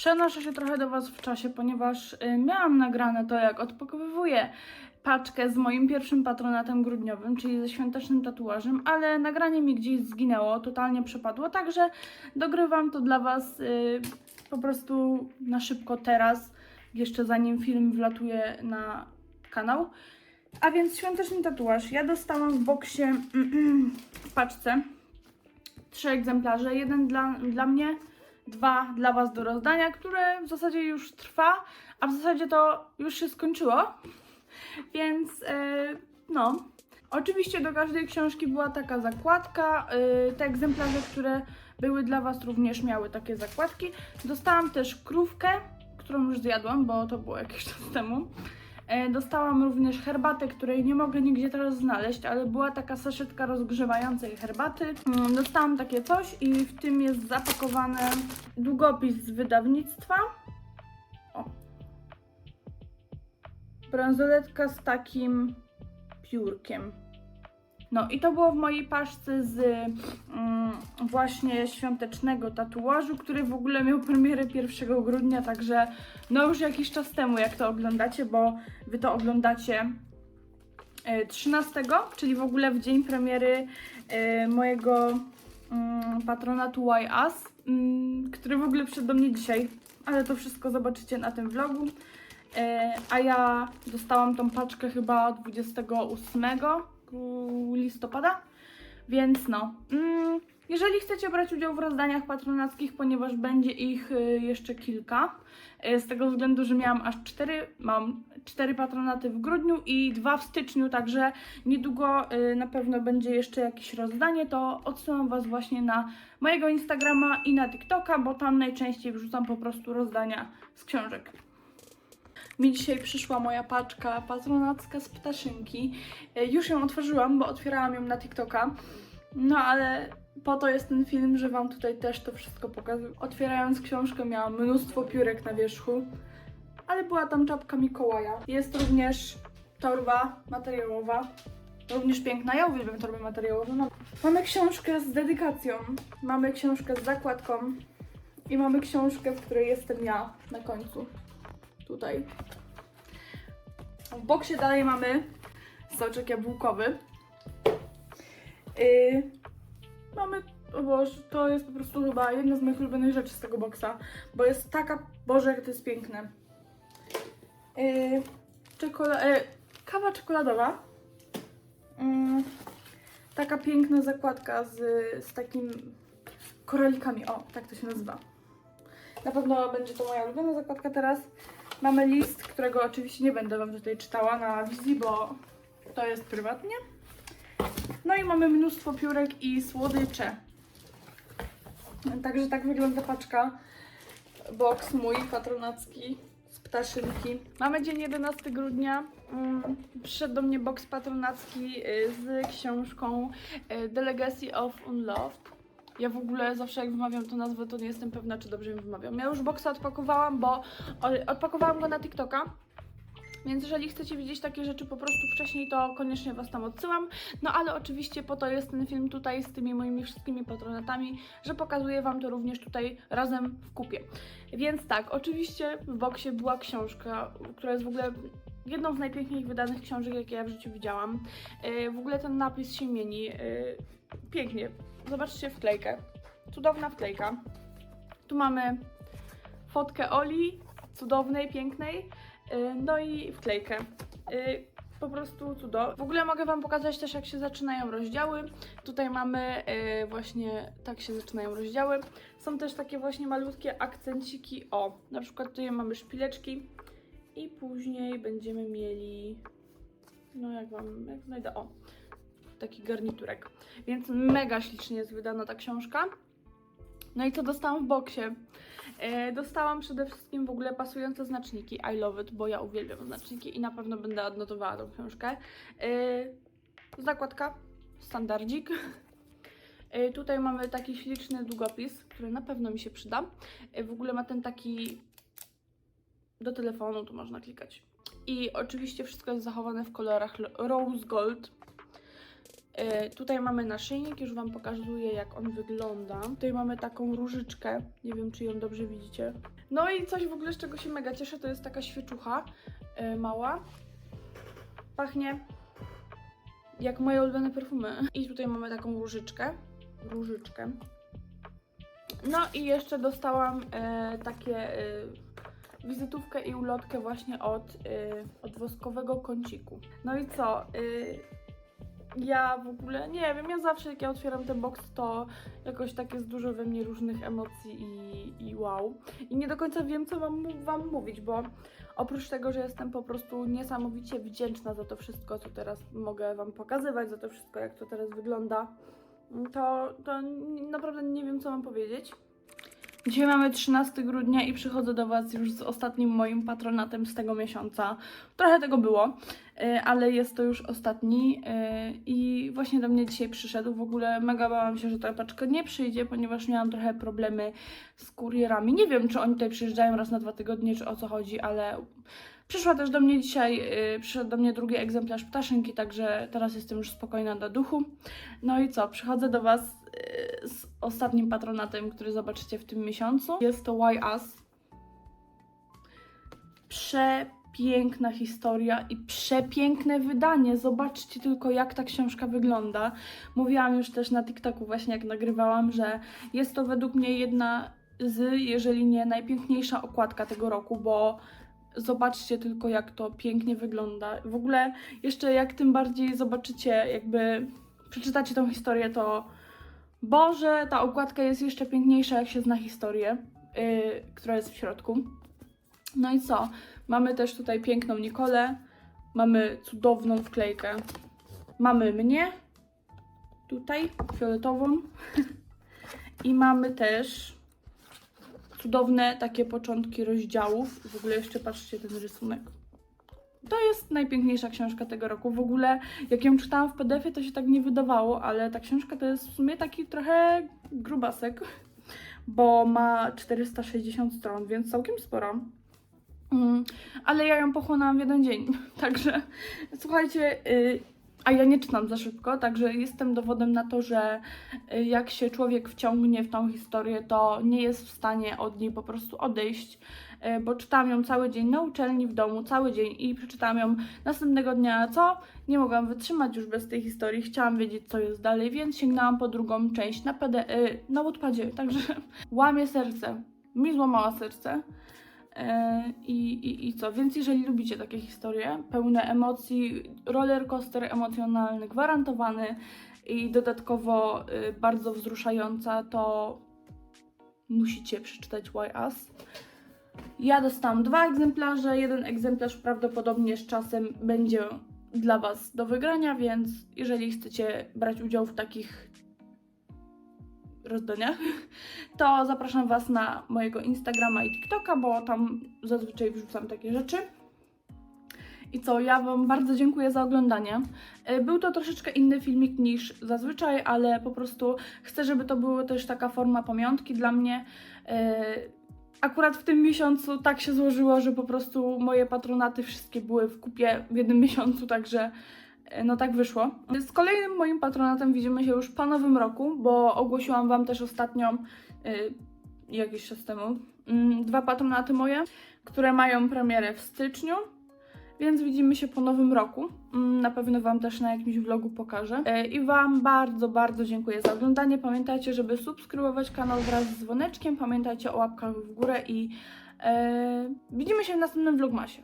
Przenoszę się trochę do Was w czasie, ponieważ y, miałam nagrane to, jak odpakowywuję paczkę z moim pierwszym patronatem grudniowym, czyli ze świątecznym tatuażem, ale nagranie mi gdzieś zginęło, totalnie przepadło, także dogrywam to dla Was y, po prostu na szybko teraz, jeszcze zanim film wlatuje na kanał. A więc świąteczny tatuaż. Ja dostałam w boksie w paczce trzy egzemplarze. Jeden dla, dla mnie, dwa dla Was do rozdania, które w zasadzie już trwa, a w zasadzie to już się skończyło. Więc e, no. Oczywiście do każdej książki była taka zakładka. e, te egzemplarze, które były dla Was również miały takie zakładki. Dostałam też krówkę, którą już zjadłam, bo to było jakiś czas temu. E, Dostałam również herbatę, której nie mogę nigdzie teraz znaleźć, ale była taka saszetka rozgrzewającej herbaty. Mm, Dostałam takie coś i w tym jest zapakowany długopis z wydawnictwa. O. Bransoletka z takim piórkiem. No i to było w mojej paszce z mm, właśnie świątecznego tatuażu, który w ogóle miał premierę 1 grudnia, także no już jakiś czas temu, jak to oglądacie, bo wy to oglądacie e, 13, czyli w ogóle w dzień premiery e, mojego mm, patronatu Why Us, mm, który w ogóle przyszedł do mnie dzisiaj, ale to wszystko zobaczycie na tym vlogu. E, a ja dostałam tą paczkę chyba 28 listopada, więc no. Mm, jeżeli chcecie brać udział w rozdaniach patronackich, ponieważ będzie ich y, jeszcze kilka, y, z tego względu, że miałam aż cztery, mam cztery patronaty w grudniu i dwa w styczniu, także niedługo y, na pewno będzie jeszcze jakieś rozdanie, to odsyłam Was właśnie na mojego Instagrama i na TikToka, bo tam najczęściej wrzucam po prostu rozdania z książek. Mi dzisiaj przyszła moja paczka patronacka z ptaszynki. Już ją otworzyłam, bo otwierałam ją na TikToka. No ale po to jest ten film, że Wam tutaj też to wszystko pokazuję. Otwierając książkę miałam mnóstwo piórek na wierzchu, ale była tam czapka Mikołaja. Jest również torba materiałowa, również piękna. Ja uwielbiam torby materiałowe. Mamy książkę z dedykacją, mamy książkę z zakładką i mamy książkę, w której jestem ja na końcu. Tutaj. W boksie dalej mamy soczek jabłkowy. Yy, mamy, o Boże, to jest po prostu chyba jedna z moich ulubionych rzeczy z tego boksa, bo jest taka, Boże, jak to jest piękne. Yy, czekola- yy, kawa czekoladowa. Yy, taka piękna zakładka z, z takim koralikami, o, tak to się nazywa. Na pewno będzie to moja ulubiona zakładka teraz. Mamy list, którego oczywiście nie będę Wam tutaj czytała na wizji, bo to jest prywatnie. No i mamy mnóstwo piórek i słodycze. Także tak wygląda paczka. Box mój patronacki z ptaszynki. Mamy dzień 11 grudnia. Mm, Przyszedł do mnie box patronacki y, z książką y, The Legacy of Unloved. Ja w ogóle zawsze jak wymawiam tę nazwę, to nie jestem pewna, czy dobrze ją wymawiam. Ja już boxa odpakowałam, bo odpakowałam go na TikToka. Więc jeżeli chcecie widzieć takie rzeczy po prostu wcześniej, to koniecznie Was tam odsyłam. No ale oczywiście po to jest ten film tutaj z tymi moimi wszystkimi patronatami, że pokazuję Wam to również tutaj razem w kupie. Więc tak, oczywiście w boksie była książka, która jest w ogóle jedną z najpiękniej wydanych książek, jakie ja w życiu widziałam. Yy, w ogóle ten napis się mieni. Yy, pięknie. Zobaczcie wklejkę. Cudowna wklejka. Tu mamy fotkę Oli, cudownej, pięknej. Yy, No i wklejkę. Yy, Po prostu cudo. W ogóle mogę Wam pokazać też, jak się zaczynają rozdziały. Tutaj mamy yy, właśnie, tak się zaczynają rozdziały. Są też takie właśnie malutkie akcenciki. O, na przykład tutaj mamy szpileczki. I później będziemy mieli, no jak Wam, jak znajdę, o, taki garniturek. Więc mega ślicznie jest wydana ta książka. No i co dostałam w boksie? E, dostałam przede wszystkim w ogóle pasujące znaczniki I love it, bo ja uwielbiam znaczniki i na pewno będę odnotowała tą książkę. E, zakładka, standardzik. E, tutaj mamy taki śliczny długopis, który na pewno mi się przyda. W ogóle ma ten taki do telefonu, tu można klikać. I oczywiście wszystko jest zachowane w kolorach rose gold. E, tutaj mamy naszyjnik, już Wam pokazuję jak on wygląda. Tutaj mamy taką różyczkę, nie wiem czy ją dobrze widzicie. No i coś w ogóle z czego się mega cieszę, to jest taka świeczucha e, mała. Pachnie jak moje ulubione perfumy. I tutaj mamy taką różyczkę. Różyczkę. No i jeszcze dostałam e, takie e, wizytówkę i ulotkę właśnie od, e, od woskowego kąciku. No i co? E, ja w ogóle nie wiem, ja zawsze jak ja otwieram ten box, to jakoś tak jest dużo we mnie różnych emocji i, i wow. I nie do końca wiem, co mam wam mówić, bo oprócz tego, że jestem po prostu niesamowicie wdzięczna za to wszystko, co teraz mogę wam pokazywać, za to wszystko, jak to teraz wygląda, to, to naprawdę nie wiem, co mam powiedzieć. Dzisiaj mamy 13 grudnia i przychodzę do Was już z ostatnim moim patronatem z tego miesiąca. Trochę tego było, y, ale jest to już ostatni y, i właśnie do mnie dzisiaj przyszedł. W ogóle mega bałam się, że ta paczka nie przyjdzie, ponieważ miałam trochę problemy z kurierami. Nie wiem, czy oni tutaj przyjeżdżają raz na dwa tygodnie, czy o co chodzi, ale przyszła też do mnie dzisiaj, y, przyszedł do mnie drugi egzemplarz ptaszynki, także teraz jestem już spokojna do duchu. No i co, przychodzę do Was y, z ostatnim patronatem, który zobaczycie w tym miesiącu. Jest to Why Us. Przepiękna historia i przepiękne wydanie. Zobaczcie tylko, jak ta książka wygląda. Mówiłam już też na TikToku, właśnie jak nagrywałam, że jest to według mnie jedna z, jeżeli nie najpiękniejsza okładka tego roku, bo zobaczcie tylko, jak to pięknie wygląda. W ogóle jeszcze jak tym bardziej zobaczycie, jakby przeczytacie tą historię, to Boże, ta okładka jest jeszcze piękniejsza, jak się zna historię, yy, która jest w środku. No i co? Mamy też tutaj piękną Nikolę, mamy cudowną wklejkę, mamy mnie, tutaj fioletową i mamy też cudowne takie początki rozdziałów. W ogóle jeszcze patrzcie ten rysunek. To jest najpiękniejsza książka tego roku. W ogóle, jak ją czytałam w PDF-ie, to się tak nie wydawało, ale ta książka to jest w sumie taki trochę grubasek, bo ma 460 stron, więc całkiem sporo. Mm, ale ja ją pochłonęłam w jeden dzień, także słuchajcie, y, a ja nie czytam za szybko, także jestem dowodem na to, że y, jak się człowiek wciągnie w tą historię, to nie jest w stanie od niej po prostu odejść, y, bo czytałam ją cały dzień na uczelni, w domu, cały dzień i przeczytałam ją następnego dnia, co? Nie mogłam wytrzymać już bez tej historii, chciałam wiedzieć, co jest dalej, więc sięgnęłam po drugą część na, PD, y, na także łamie serce, mi złamała serce. E, I, i, I co? Więc jeżeli lubicie takie historie, pełne emocji, roller coaster emocjonalny, gwarantowany i dodatkowo y, bardzo wzruszająca, to musicie przeczytać Why Us. Ja dostałam dwa egzemplarze. Jeden egzemplarz prawdopodobnie z czasem będzie dla Was do wygrania, więc jeżeli chcecie brać udział w takich rozdaniach, to zapraszam Was na mojego Instagrama i TikToka, bo tam zazwyczaj wrzucam takie rzeczy. I co, ja Wam bardzo dziękuję za oglądanie. E, Był to troszeczkę inny filmik niż zazwyczaj, ale po prostu chcę, żeby to było też taka forma pamiątki dla mnie. E, Akurat w tym miesiącu tak się złożyło, że po prostu moje patronaty wszystkie były w kupie w jednym miesiącu, także no tak wyszło. Z kolejnym moim patronatem widzimy się już po nowym roku, bo ogłosiłam Wam też ostatnio, y, jakiś czas temu, mm, dwa patronaty moje, które mają premierę w styczniu. Więc widzimy się po nowym roku. Mm, Na pewno Wam też na jakimś vlogu pokażę. E, I Wam bardzo, bardzo dziękuję za oglądanie. Pamiętajcie, żeby subskrybować kanał wraz z dzwoneczkiem. Pamiętajcie o łapkach w górę i e, widzimy się w następnym vlogmasie.